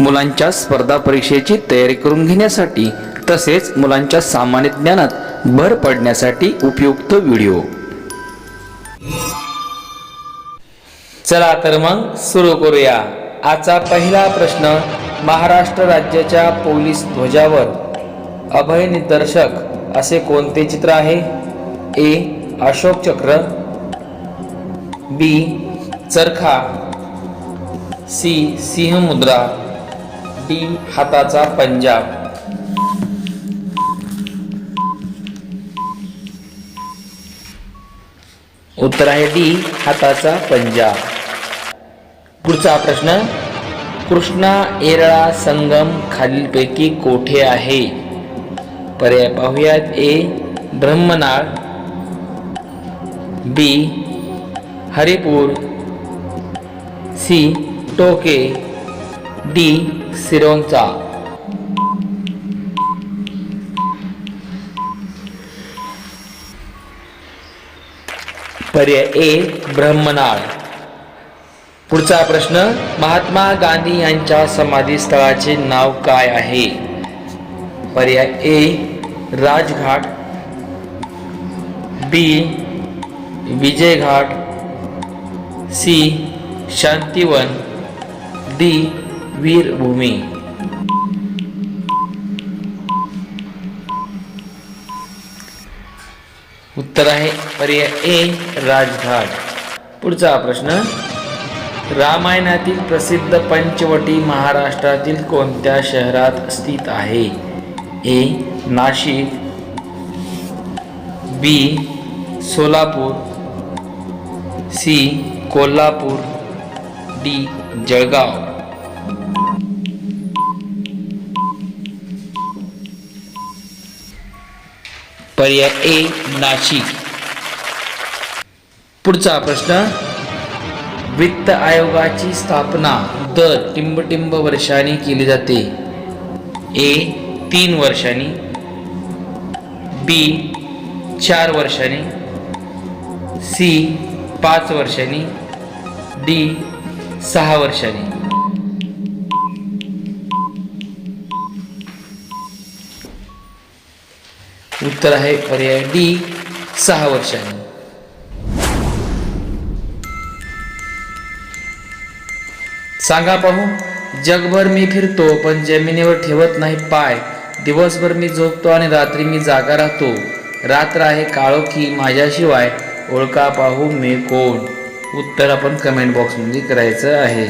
मुलांच्या स्पर्धा परीक्षेची तयारी करून घेण्यासाठी तसेच मुलांच्या सामान्य ज्ञानात भर पडण्यासाठी उपयुक्त व्हिडिओ. चला तर मग सुरू करूया. आजचा पहिला प्रश्न महाराष्ट्र राज्याच्या पोलीस ध्वजावर. अभय निदर्शक असे कोणते चित्र आहे? ए. अशोक चक्र. बी. चरखा. सी. सिंह मुद्रा डी हाताचा पंजा. उत्तर आहे डी हाताचा पंजा. पुढचा प्रश्न कृष्णा एरळा संगम खालीलपैकी कोठे आहे? पर्याय पाहूयात. A Brahmanal. B Haripur. C Toke. D Sironcha. पर्याय ए ब्रह्मनाळ. पुढचा प्रश्न महात्मा गांधी यांच्या समाधी स्थळाचे नाव काय आहे? पर्याय A Rajghat. B Vijay Ghat C Shantivan. D Veerbhumi. उत्तर आहे पर्याय ए राजघाट. पुढचा प्रश्न रामायणातील प्रसिद्ध पंचवटी महाराष्ट्रातील कोणत्या शहरात स्थित आहे? A Nashik B Solapur C Kolhapur D Jalgaon. पर्याय ए नाशिक. पुढचा प्रश्न वित्त आयोगाची स्थापना दर टिंबटिंब वर्षांनी केली जाते. ए तीन वर्षांनी. बी चार वर्षांनी. सी पाच वर्षांनी. डी सहा वर्षांनी. उत्तर आहे पर्याय डी सहा वर्षांनी. सांगा पाहू जगभर मी फिरतो पण जमिनीवर ठेवत नाही पाय. दिवसभर मी झोपतो आणि रात्री मी जागा राहतो. रात्र आहे काळोखी माझ्याशिवाय ओळखा पाहू मी कोण. उत्तर आपण कमेंट बॉक्समध्ये करायचं आहे.